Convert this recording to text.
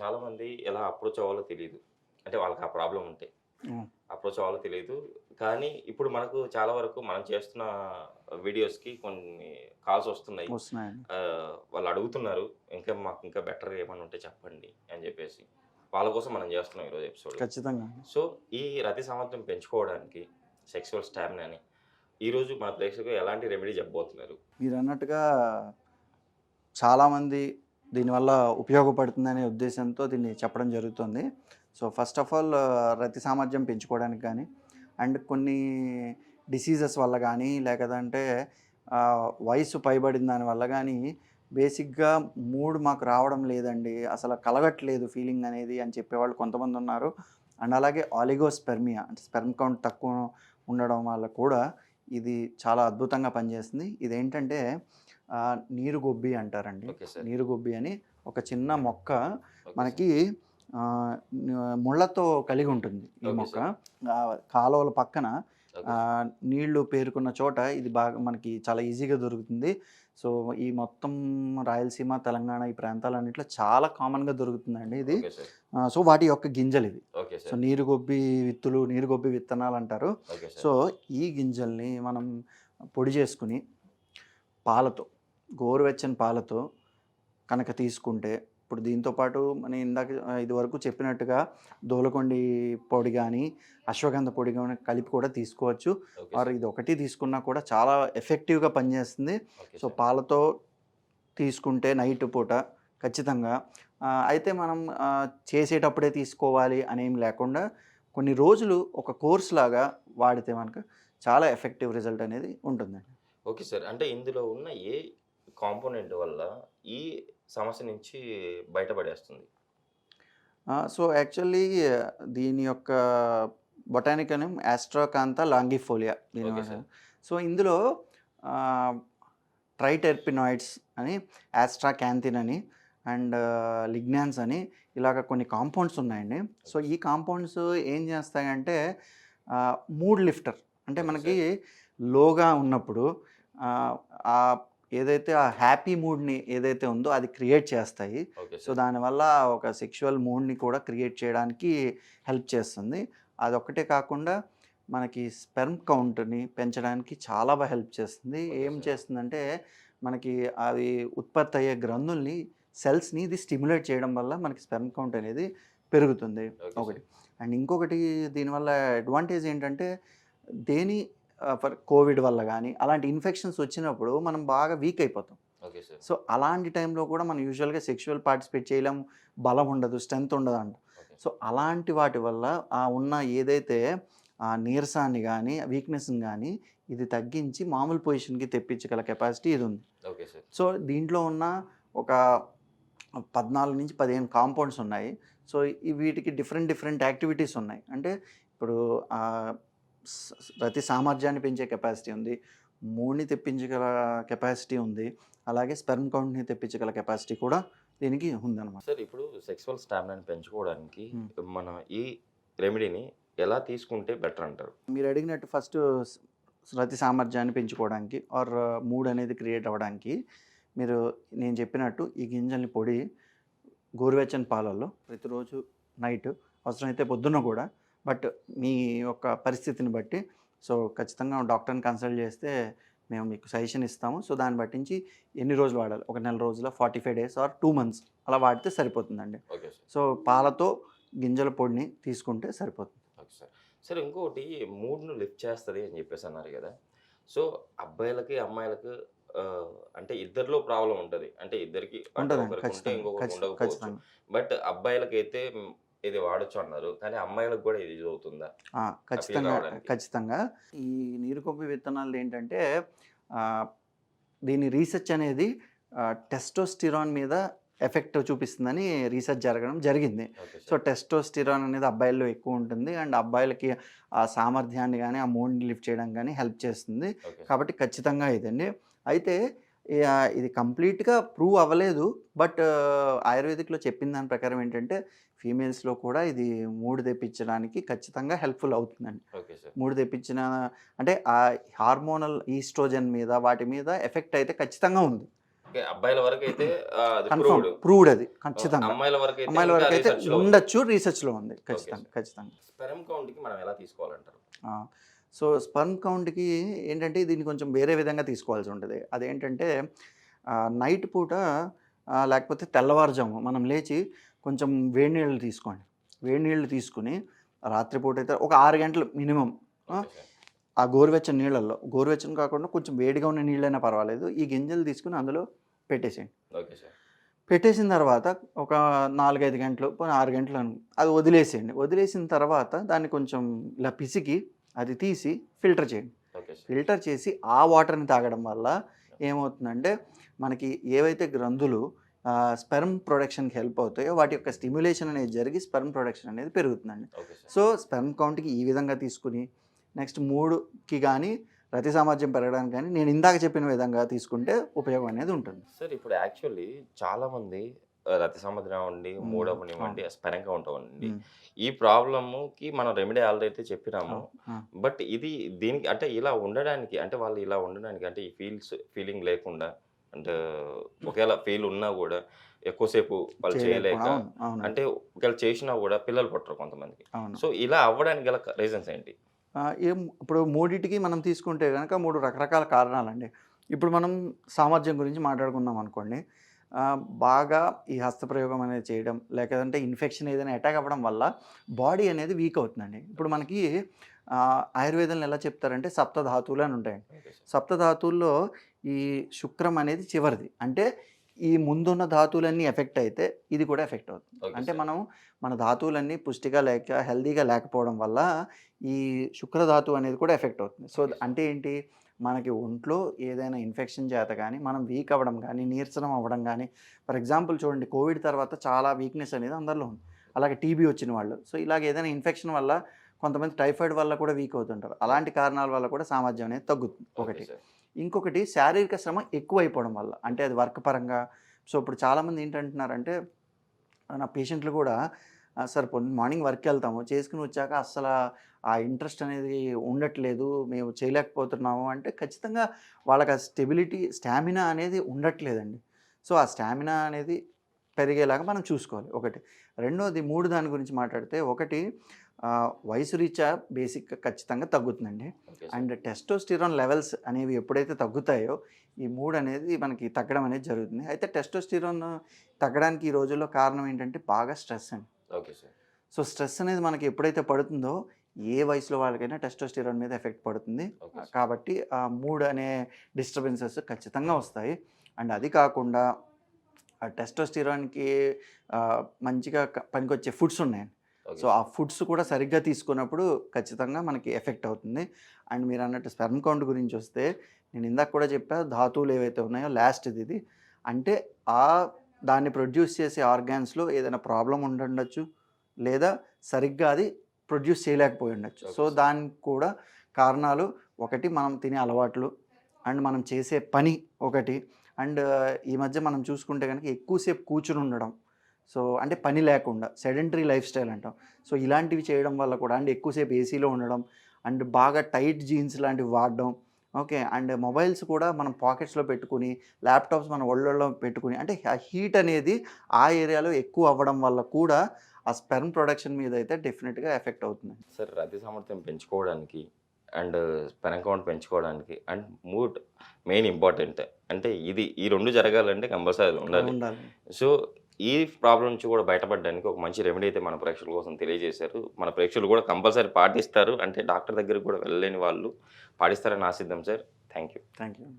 చాలా మంది ఎలా అప్రోచ్ అవ్వాలో తెలియదు అంటే వాళ్ళకి ఆ ప్రాబ్లం ఉంటే. అప్రోచ్ అవ్వాలో తెలియదు కానీ ఇప్పుడు మనకు చాలా వరకు మనం చేస్తున్న వీడియోస్కి కొన్ని కాల్స్ వస్తున్నాయి. వాళ్ళు అడుగుతున్నారు ఇంకా మాకు ఇంకా బెటర్ ఏమైనా ఉంటే చెప్పండి అని చెప్పేసి. వాళ్ళ కోసం మనం చేస్తున్నాం ఈరోజు ఎపిసోడ్ ఖచ్చితంగా. సో ఈ రతి సామర్థ్యం పెంచుకోవడానికి సెక్సువల్ స్టామినాని ఈరోజు మన ప్రేక్షకులు ఎలాంటి రెమెడీ చెప్పబోతున్నారు? మీరు అన్నట్టుగా చాలామంది దీనివల్ల ఉపయోగపడుతుందనే ఉద్దేశంతో దీన్ని చెప్పడం జరుగుతుంది. సో ఫస్ట్ ఆఫ్ ఆల్ రతి సామర్థ్యం పెంచుకోవడానికి కానీ అండ్ కొన్ని డిసీజెస్ వల్ల కానీ లేకదంటే వయసు పైబడిన దాని వల్ల కానీ బేసిక్గా మూడ్ మాకు రావడం లేదండి. అసలు కలగట్లేదు ఫీలింగ్ అనేది అని చెప్పేవాళ్ళు కొంతమంది ఉన్నారు. అండ్ అలాగే ఆలిగోస్పెర్మియా అంటే స్పెర్మ్ కౌంట్ తక్కువ ఉండడం వల్ల కూడా ఇది చాలా అద్భుతంగా పనిచేస్తుంది. ఇదేంటంటే నీరు గొబ్బి అంటారండి. నీరు గొబ్బి అని ఒక చిన్న మొక్క మనకి ముళ్ళతో కలిగి ఉంటుంది ఈ మొక్క. కాలువల పక్కన నీళ్ళు పేరుకున్న చోట ఇది బాగా మనకి చాలా ఈజీగా దొరుకుతుంది. సో ఈ మొత్తం రాయలసీమ తెలంగాణ ఈ ప్రాంతాలన్నింటిలో చాలా కామన్గా దొరుకుతుందండి ఇది. సో వాటి యొక్క గింజలు ఇవి. సో నీరు గొబ్బి విత్తులు నీరు గొబ్బి విత్తనాలు అంటారు. సో ఈ గింజల్ని మనం పొడి చేసుకుని పాలతో గోరువెచ్చని పాలతో కనుక తీసుకుంటే ఇప్పుడు దీంతో పాటు మనం ఇందాక ఇదివరకు చెప్పినట్టుగా దోలకొండి పొడి కానీ అశ్వగంధ పొడి కానీ కలిపి కూడా తీసుకోవచ్చు సార్. ఇది ఒకటి తీసుకున్నా కూడా చాలా ఎఫెక్టివ్గా పనిచేస్తుంది సో. పాలతో తీసుకుంటే నైట్ పూట ఖచ్చితంగా అయితే మనం చేసేటప్పుడే తీసుకోవాలి అనేం లేకుండా కొన్ని రోజులు ఒక కోర్స్ లాగా వాడితే మనకు చాలా ఎఫెక్టివ్ రిజల్ట్ అనేది ఉంటుందండి ఓకే సార్ అంటే ఇందులో ఉన్న ఏ కాంపోనెంట్ వల్ల ఈ సమస్య నుంచి బయటపడేస్తుంది. సో యాక్చువల్లీ దీని యొక్క బొటానికల్ నేమ్ యాస్ట్రాకాంత లాంగిఫోలియా దీని. సో ఇందులో ట్రైటెర్పినాయిడ్స్ అని యాస్ట్రాకాంతిన్ అని అండ్ లిగ్నాన్స్ అని ఇలాగ కొన్ని కాంపౌండ్స్ ఉన్నాయండి. సో ఈ కాంపౌండ్స్ ఏం చేస్తాయంటే మూడ్ లిఫ్టర్ అంటే మనకి లోగా ఉన్నప్పుడు ఏదైతే ఆ హ్యాపీ మూడ్ని ఏదైతే ఉందో అది క్రియేట్ చేస్తాయి. సో దానివల్ల ఒక సెక్షువల్ మూడ్ని కూడా క్రియేట్ చేయడానికి హెల్ప్ చేస్తుంది. అదొక్కటే కాకుండా మనకి స్పెర్మ్ కౌంట్ని పెంచడానికి చాలా బాగా హెల్ప్ చేస్తుంది. ఏం. చేస్తుందంటే మనకి అవి ఉత్పత్తి అయ్యే గ్రంథుల్ని సెల్స్ని ఇది స్టిమ్యులేట్ చేయడం వల్ల మనకి స్పెర్మ్ కౌంట్ అనేది పెరుగుతుంది. ఓకే ఒకటి. అండ్ ఇంకొకటి దీనివల్ల అడ్వాంటేజ్ ఏంటంటే దేని ఫర్ కోవిడ్ వల్ల కానీ అలాంటి ఇన్ఫెక్షన్స్ వచ్చినప్పుడు మనం బాగా వీక్ అయిపోతాం. సో అలాంటి టైంలో కూడా మనం యూజువల్గా సెక్షువల్ పార్టిసిపేట్ చేయలేం బలం ఉండదు స్ట్రెంత్ ఉండదు అంట సో అలాంటి వాటి వల్ల ఆ ఉన్న ఏదైతే ఆ నీరసాన్ని కానీ వీక్నెస్ని కానీ ఇది తగ్గించి మామూలు పొజిషన్కి తెప్పించగల కెపాసిటీ ఇది ఉంది. Okay sir. సో దీంట్లో ఉన్న ఒక పద్నాలుగు నుంచి పదిహేను కాంపౌండ్స్ ఉన్నాయి. సో వీటికి డిఫరెంట్ డిఫరెంట్ యాక్టివిటీస్ ఉన్నాయి. అంటే ఇప్పుడు ప్రతి సామర్థ్యాన్ని పెంచే కెపాసిటీ ఉంది. మూడ్ని తెప్పించగల కెపాసిటీ ఉంది. అలాగే స్పెర్మ్ కౌంట్ని తెప్పించగల కెపాసిటీ కూడా దీనికి ఉందన్నమాట. సార్ ఇప్పుడు సెక్సువల్ స్టామినాని పెంచుకోవడానికి. మనం ఈ రెమెడీని ఎలా తీసుకుంటే బెటర్ అంటారు? మీరు అడిగినట్టు ఫస్ట్ ప్రతి సామర్థ్యాన్ని పెంచుకోవడానికి ఆర్ మూడ్ అనేది క్రియేట్ అవ్వడానికి మీరు నేను చెప్పినట్టు ఈ గింజల్ని పొడి గోరువెచ్చని పాలల్లో ప్రతిరోజు నైట్ అవసరమైతే పొద్దున్న కూడా బట్ మీ యొక్క పరిస్థితిని బట్టి సో ఖచ్చితంగా డాక్టర్ని కన్సల్ట్ చేస్తే మేము మీకు సజెషన్ ఇస్తాము. సో దాన్ని బట్టించి ఎన్ని రోజులు వాడాలి? ఒక నెల రోజుల forty five days or two months అలా వాడితే సరిపోతుందండి. Okay sir. సో పాలతో గింజల పొడిని తీసుకుంటే సరిపోతుంది. Okay sir. సార్ ఇంకోటి మూడ్ను లిఫ్ట్ చేస్తుంది అని చెప్పేసి అన్నారు కదా. సో అబ్బాయిలకి అమ్మాయిలకు అంటే ఇద్దరిలో ప్రాబ్లం ఉంటుంది. అంటే ఇద్దరికి ఇంకొకరికి ఉండకపోవచ్చు. బట్ అబ్బాయిలకైతే ఇది వాడచ్చు అన్నారు. కానీ అమ్మాయిలకు కూడా ఇది అవుతుందా? ఖచ్చితంగా. ఖచ్చితంగా. ఈ నీరు కొబ్బరి విత్తనాలు ఏంటంటే దీని రీసెర్చ్ అనేది టెస్టోస్టిరాన్ మీద ఎఫెక్ట్ చూపిస్తుందని రీసెర్చ్ జరగడం జరిగింది. సో టెస్టోస్టిరాన్ అనేది అబ్బాయిల్లో ఎక్కువ ఉంటుంది. అండ్ అబ్బాయిలకి ఆ సామర్థ్యాన్ని కానీ ఆ మూడ్ని లిఫ్ట్ చేయడం కానీ హెల్ప్ చేస్తుంది. కాబట్టి ఖచ్చితంగా ఇదండి. అయితే ఇది కంప్లీట్గా ప్రూవ్ అవ్వలేదు. బట్ ఆయుర్వేదిక్లో చెప్పిన దాని ప్రకారం ఏంటంటే ఫీమేల్స్లో కూడా ఇది మూడు తెప్పించడానికి ఖచ్చితంగా హెల్ప్ఫుల్ అవుతుందండి. మూడు తెప్పించిన అంటే ఆ హార్మోనల్ ఈస్ట్రోజన్ మీద వాటి మీద ఎఫెక్ట్ అయితే ఖచ్చితంగా ఉంది. అబ్బాయిల వరకు అయితే కన్ఫర్మ్. ప్రూవ్డ్. అది ఖచ్చితంగా. అమ్మాయిల వరకు అయితే అమ్మాయిల వరకు అయితే research లో ఉంది. ఉండొచ్చు రీసెర్చ్లో ఉంది ఖచ్చితంగా ఖచ్చితంగా. స్పెరమ్ కౌంట్కి మనం ఎలా తీసుకోవాలంటారు? సో స్పర్మ్ కౌంట్కి ఏంటంటే దీన్ని కొంచెం వేరే విధంగా తీసుకోవాల్సి ఉంటుంది. అదేంటంటే నైట్ పూట లేకపోతే తెల్లవారుజాము మనం లేచి కొంచెం వేడి నీళ్ళు తీసుకోండి. వేడి నీళ్ళు తీసుకుని రాత్రిపూట అయితే ఒక ఆరు గంటలు మినిమం ఆ? గోరువెచ్చని నీళ్ళల్లో గోరువెచ్చని కాకుండా కొంచెం వేడిగా ఉన్న నీళ్ళైనా పర్వాలేదు. ఈ గింజలు తీసుకుని అందులో పెట్టేసేయండి. పెట్టేసిన తర్వాత ఒక నాలుగైదు గంటలు పోనీ ఆరు గంటలు అది వదిలేసేయండి. వదిలేసిన తర్వాత దాన్ని కొంచెం ఇలా పిసికి అది తీసి ఫిల్టర్ చేయండి. ఫిల్టర్ చేసి ఆ వాటర్ని తాగడం వల్ల ఏమవుతుందంటే మనకి ఏవైతే గ్రంథులు స్పెర్మ్ ప్రొడక్షన్కి హెల్ప్ అవుతాయో వాటి యొక్క స్టిమ్యులేషన్ అనేది జరిగి స్పెర్మ్ ప్రొడక్షన్ అనేది పెరుగుతుందండి. సో స్పెర్మ్ కౌంట్కి ఈ విధంగా తీసుకుని నెక్స్ట్ మూడుకి కానీ రతి సామర్థ్యం పెరగడానికి కానీ నేను ఇందాక చెప్పిన విధంగా తీసుకుంటే ఉపయోగం అనేది ఉంటుంది. సార్ ఇప్పుడు యాక్చువల్లీ చాలా మంది ఆ, రతి సముద్రం ఉండి మ్మ్. మూడవనివ్వండి స్పెరం కౌంట్ అవ్వండి మ్మ్. ఈ ప్రాబ్లమ్కి మనం రెమెడీ ఆల్రెడీ అయితే చెప్పినాము. బట్ ఇది దీనికి అంటే ఇలా ఉండడానికి అంటే వాళ్ళు ఇలా ఉండడానికి అంటే ఈ ఫీల్స్ ఫీలింగ్ లేకుండా అంటే ఒకవేళ ఫీల్ ఉన్నా కూడా ఎక్కువసేపు వాళ్ళు. చేయలేక అంటే ఒకవేళ చేసినా కూడా పిల్లలు పుట్టరు కొంతమందికి సో ఇలా అవ్వడానికి గల రీజన్స్ ఏంటి ఏం ఇప్పుడు మూడింటికి మనం తీసుకుంటే కనుక మూడు రకరకాల కారణాలండి ఇప్పుడు మనం సామర్థ్యం గురించి మాట్లాడుకుందాం అనుకోండి బాగా ఈ హస్తప్రయోగం అనేది చేయడం లేకపోతే ఇన్ఫెక్షన్ ఏదైనా అటాక్ అవ్వడం వల్ల బాడీ అనేది వీక్ అవుతుందండి. ఇప్పుడు మనకి ఆయుర్వేదంలో ఎలా చెప్తారంటే సప్తధాతువులు అని ఉంటాయండి. సప్తధాతువుల్లో ఈ శుక్రం అనేది చివరిది. అంటే ఈ ముందున్న ధాతువులన్నీ ఎఫెక్ట్ అయితే ఇది కూడా ఎఫెక్ట్ అవుతుంది. అంటే. మనం మన ధాతువులన్నీ పుష్టిగా లేక హెల్దీగా లేకపోవడం వల్ల ఈ శుక్రధాతువు అనేది కూడా ఎఫెక్ట్ అవుతుంది. సో. అంటే ఏంటి? మనకి ఒంట్లో ఏదైనా ఇన్ఫెక్షన్ చేత కానీ మనం వీక్ అవ్వడం కానీ నీరసనం అవ్వడం కానీ ఫర్ ఎగ్జాంపుల్ చూడండి కోవిడ్ తర్వాత చాలా వీక్నెస్ అనేది అందరిలో ఉంది. అలాగే టీబీ వచ్చిన వాళ్ళు. సో ఇలాగ ఏదైనా ఇన్ఫెక్షన్ వల్ల కొంతమంది టైఫాయిడ్ వల్ల కూడా వీక్ అవుతుంటారు. అలాంటి కారణాల వల్ల కూడా సామర్థ్యం అనేది తగ్గుతుంది ఒకటి. ఇంకొకటి శారీరక శ్రమ ఎక్కువ అయిపోవడం వల్ల అంటే అది వర్క్ పరంగా. సో ఇప్పుడు చాలామంది ఏంటంటున్నారంటే నా పేషెంట్లు కూడా సార్ మార్నింగ్ వర్క్ వెళ్తాము చేసుకుని వచ్చాక అస్సలు ఆ ఇంట్రెస్ట్ అనేది ఉండట్లేదు. మేము చేయలేకపోతున్నాము. అంటే ఖచ్చితంగా వాళ్ళకి ఆ స్టెబిలిటీ స్టామినా అనేది ఉండట్లేదండి. సో ఆ స్టామినా అనేది పెరిగేలాగా మనం చూసుకోవాలి. ఒకటి. రెండోది మూడు దాని గురించి మాట్లాడితే ఒకటి వయసు రీత్యా బేసిక్గా ఖచ్చితంగా తగ్గుతుందండి. అండ్ టెస్టోస్టిరాన్ లెవెల్స్ అనేవి ఎప్పుడైతే తగ్గుతాయో ఈ మూడు అనేది మనకి తగ్గడం అనేది జరుగుతుంది. అయితే టెస్టోస్టిరాన్ తగ్గడానికి ఈ రోజుల్లో కారణం ఏంటంటే బాగా స్ట్రెస్ అండి. Okay sir. సో స్ట్రెస్ అనేది మనకి ఎప్పుడైతే పడుతుందో ఏ వయసులో వాళ్ళకైనా టెస్టోస్టిరాన్ మీద ఎఫెక్ట్ పడుతుంది. కాబట్టి ఆ మూడ్ అనే డిస్టర్బెన్సెస్ ఖచ్చితంగా వస్తాయి. అండ్ అది కాకుండా ఆ టెస్టోస్టిరాన్కి మంచిగా పనికొచ్చే ఫుడ్స్ ఉన్నాయండి. సో ఆ ఫుడ్స్ కూడా సరిగ్గా తీసుకున్నప్పుడు ఖచ్చితంగా మనకి ఎఫెక్ట్ అవుతుంది. అండ్ మీరు అన్నట్టు స్పెర్మ్ కౌంట్ గురించి వస్తే నేను ఇందాక కూడా చెప్పా ధాతువులు ఏవైతే ఉన్నాయో లాస్ట్ ఇది. అంటే ఆ దాన్ని ప్రొడ్యూస్ చేసే ఆర్గాన్స్లో ఏదైనా ప్రాబ్లం ఉండుండొచ్చు లేదా సరిగ్గా అది ప్రొడ్యూస్ చేయలేకపోయి ఉండొచ్చు. సో. దానికి కూడా కారణాలు ఒకటి మనం తినే అలవాట్లు అండ్ మనం చేసే పని ఒకటి అండ్ ఈ మధ్య మనం చూసుకుంటే కనుక ఎక్కువసేపు కూర్చుని ఉండడం సో అంటే పని లేకుండా సెడెంటరీ లైఫ్ స్టైల్ అంటాం. సో ఇలాంటివి చేయడం వల్ల కూడా అండ్ ఎక్కువసేపు ఏసీలో ఉండడం అండ్ బాగా టైట్ జీన్స్ లాంటివి వాడడం ఓకే అండ్ మొబైల్స్ కూడా మనం పాకెట్స్లో పెట్టుకుని ల్యాప్టాప్స్ మన ఒళ్ళలో పెట్టుకుని అంటే ఆ హీట్ అనేది ఆ ఏరియాలో ఎక్కువ అవ్వడం వల్ల కూడా ఆ స్పెర్మ్ ప్రొడక్షన్ మీద అయితే డెఫినెట్గా ఎఫెక్ట్ అవుతుంది. సార్ రతి సామర్థ్యం పెంచుకోవడానికి అండ్ స్పెన్ కౌంట్ పెంచుకోవడానికి అండ్ మూడ్ మెయిన్ ఇంపార్టెంట్. అంటే ఇది ఈ రెండు జరగాలంటే కంపల్సరీ ఉండాలి. సో ఈ ప్రాబ్లం నుంచి కూడా బయటపడడానికి ఒక మంచి రెమెడీ అయితే మన ప్రేక్షకుల కోసం తెలియజేశారు. మన ప్రేక్షకులు కూడా కంపల్సరీ పాటిస్తారు. అంటే డాక్టర్ దగ్గరికి కూడా వెళ్ళలేని వాళ్ళు పాటిస్తారని ఆశిద్దాం sir. Thank you thank you